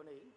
con él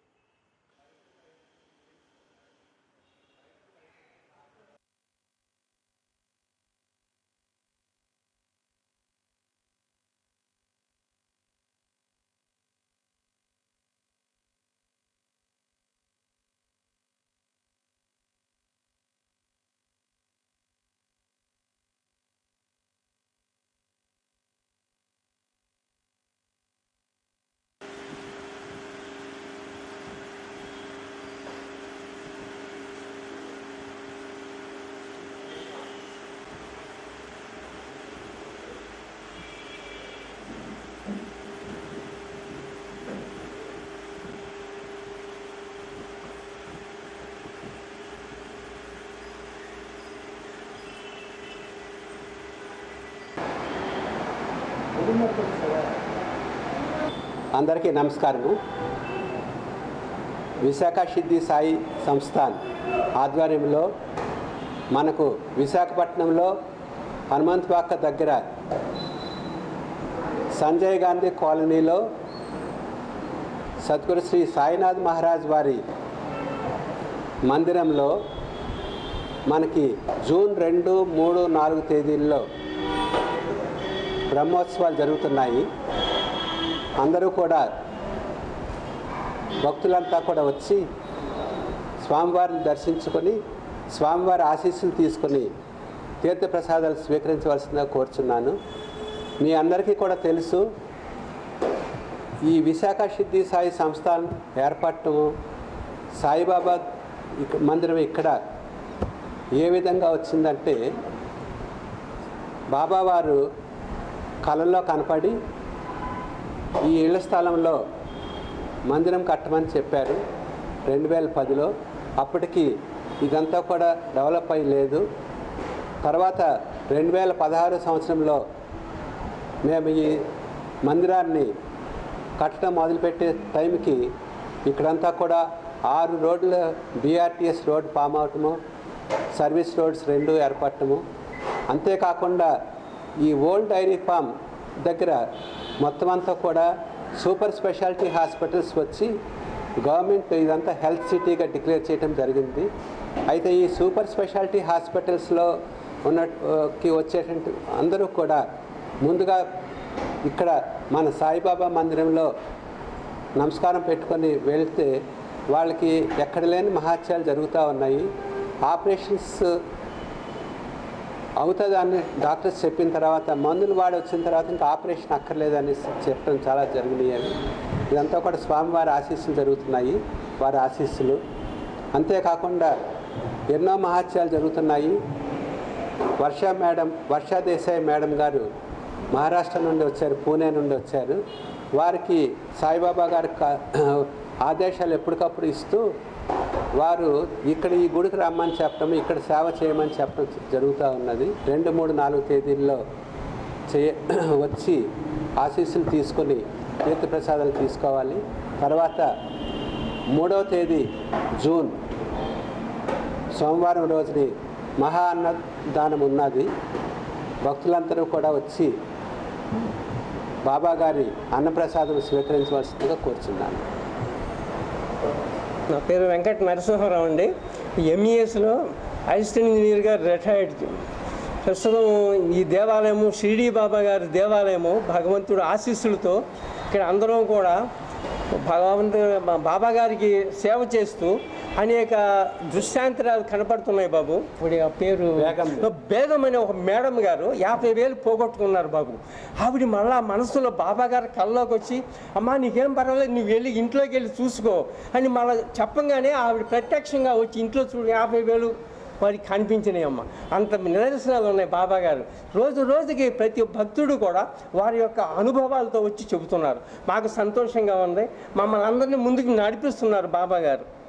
అందరికీ నమస్కారము. విశాఖ సిద్ధి సాయి సంస్థాన్ ఆధ్వర్యంలో మనకు విశాఖపట్నంలో హనుమంతపాక దగ్గర సంజయ్ గాంధీ కాలనీలో సద్గురు శ్రీ సాయినాథ్ మహారాజ్ వారి మందిరంలో మనకి జూన్ రెండు మూడు నాలుగు తేదీల్లో బ్రహ్మోత్సవాలు జరుగుతున్నాయి. అందరూ కూడా భక్తులంతా కూడా వచ్చి స్వామివారిని దర్శించుకొని స్వామివారి ఆశీస్సులు తీసుకొని తీర్థప్రసాదాలు స్వీకరించవలసిందిగా కోరుచున్నాను. మీ అందరికీ కూడా తెలుసు ఈ విశాఖ సిద్ధి సాయి సంస్థాన్ ఏర్పడటము సాయిబాబా మందిరం ఇక్కడ ఏ విధంగా వచ్చిందంటే బాబావారు కళల్లో కనపడి ఈ ఇళ్ళ స్థలంలో మందిరం కట్టమని చెప్పారు రెండు వేల పదిలో. అప్పటికి ఇదంతా కూడా డెవలప్ అయ్యి లేదు. తర్వాత రెండు వేల పదహారు సంవత్సరంలో మేము ఈ మందిరాన్ని కట్టడం మొదలుపెట్టే టైంకి ఇక్కడంతా కూడా ఆరు రోడ్ల బీఆర్టీఎస్ రోడ్ ఫామ్ అవటము సర్వీస్ రోడ్స్ రెండు ఏర్పడటము. అంతేకాకుండా ఈ ఓల్డ్ డైరీ ఫామ్ దగ్గర మొత్తం అంతా కూడా సూపర్ స్పెషాలిటీ హాస్పిటల్స్ వచ్చి గవర్నమెంట్ ఇదంతా హెల్త్ సిటీగా డిక్లేర్ చేయడం జరిగింది. అయితే ఈ సూపర్ స్పెషాలిటీ హాస్పిటల్స్లో ఉన్నకి వచ్చేటువంటి అందరూ కూడా ముందుగా ఇక్కడ మన సాయిబాబా మందిరంలో నమస్కారం పెట్టుకొని వెళ్తే వాళ్ళకి ఎక్కడ లేని మహాత్యాలు జరుగుతూ ఉన్నాయి. ఆపరేషన్స్ అవుతుందని డాక్టర్స్ చెప్పిన తర్వాత మందులు వాడి వచ్చిన తర్వాత ఇంకా ఆపరేషన్ అక్కర్లేదని చెప్పడం చాలా జరిగినాయి ఇదంతా కూడా స్వామివారి ఆశీస్సులు జరుగుతున్నాయి వారి ఆశీస్సులు. అంతేకాకుండా ఎన్నో మహత్యాలు జరుగుతున్నాయి. వర్ష మేడం వర్షా దేశాయ్ మేడం గారు మహారాష్ట్ర నుండి వచ్చారు పూణే నుండి వచ్చారు. వారికి సాయిబాబా గారి ఆదేశాలు ఎప్పటికప్పుడు ఇస్తూ వారు ఇక్కడ ఈ గుడికి రమ్మని చెప్పడం ఇక్కడ సేవ చేయమని చెప్పడం జరుగుతూ ఉన్నది. రెండు మూడు నాలుగు తేదీల్లో చేయ వచ్చి ఆశీస్సులు తీసుకొని తీర్థప్రసాదాలు తీసుకోవాలి. తర్వాత మూడవ తేదీ జూన్ సోమవారం రోజుని మహా అన్నదానం ఉన్నది. భక్తులందరూ కూడా వచ్చి బాబా గారి అన్నప్రసాదం స్వీకరించవలసిందిగా కోరుచున్నాను. నా పేరు వెంకట నరసింహారావు అండి. ఎంఈఎస్లో అసిస్టెంట్ ఇంజనీర్గా రిటైర్డ్ ప్రస్తుతం ఈ దేవాలయము షిరిడి బాబా గారి దేవాలయము భగవంతుడు ఆశీస్సులతో ఇక్కడ అందరం కూడా భగవంతుడు బాబా గారికి సేవ చేస్తూ అనేక దృశ్యాంతరాలు కనపడుతున్నాయి బాబు. ఇప్పుడు ఆ పేరు బేగం. అనే ఒక మేడం గారు యాభై వేలు పోగొట్టుకున్నారు బాబు. ఆవిడ మళ్ళా మనసులో బాబా గారి కల్లోకి వచ్చి అమ్మా నీకేం పర్వాలేదు నువ్వు వెళ్ళి ఇంట్లోకి వెళ్ళి చూసుకో అని మళ్ళీ చెప్పంగానే ఆవిడ ప్రత్యక్షంగా వచ్చి ఇంట్లో చూడు యాభై వేలు వారికి కనిపించినాయి అమ్మ. అంత నిదర్శనాలు ఉన్నాయి బాబా గారు. రోజు రోజుకి ప్రతి భక్తుడు కూడా వారి యొక్క అనుభవాలతో వచ్చి చెబుతున్నారు. మాకు సంతోషంగా ఉంది. మమ్మల్ని అందరినీ ముందుకు నడిపిస్తున్నారు బాబా గారు.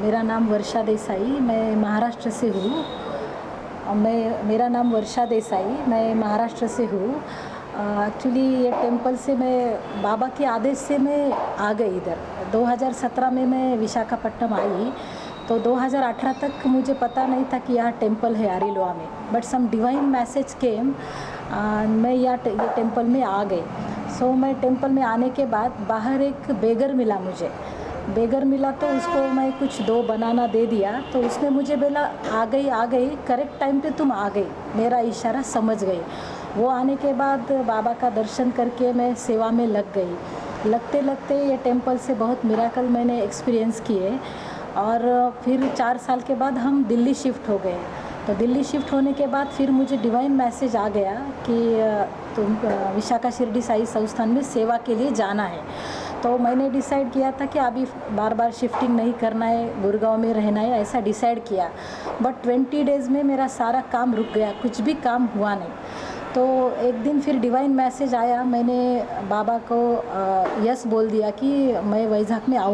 मेरा नाम वर्षा देसाई, मैं महाराष्ट्र से हूँ। मैं, मेरा नाम वर्षा देसाई, मैं महाराष्ट्र से हूँ। एक्चुअली ये टेंपल से मैं, बाबा के आदेश से मैं आ गई इधर। 2017 में मैं विशाखापट्टनम आई। तो 2018 तक मुझे पता नहीं था कि यह टेंपल है आरिलोआ में। But some divine message came मैं यह ये टेंपल में आ गई। सो मैं टेंपल में आने के बाद बाहर एक बेगर मिला मुझे। बेगर मिला तो उसको मैं कुछ दो बनाना दे दिया। तो उसने मुझे बोला, आ गई आ गई करेक्ट टाइम पे तुम आ गई मेरा इशारा समझ गई वो आने के बाद बाबा का दर्शन करके मैं सेवा में लग गई। लगते लगते ये टेंपल से बहुत मिराकल मैंने एक्सपीरियंस किए। और फिर चार साल के बाद हम दिल्ली शिफ्ट हो गए। तो दिल्ली शिफ्ट होने के बाद फिर मुझे डिवाइन मैसेज आ गया कि, तुम विशाखा शिरडी साई संस्थान में सेवा के लिए जाना है। तो मैंने डिसाइड किया था कि अभी बार बार शिफ्टिंग नहीं करना है, गुड़गांव में रहना है, ऐसा डिसाइड किया। बट ट्वेंटी डेज़ में मेरा सारा काम रुक गया, कुछ भी काम हुआ नहीं। तो एक दिन फिर डिवाइन मैसेज आया, मैंने बाबा को यस बोल दिया कि मैं वैजाग में आऊँ।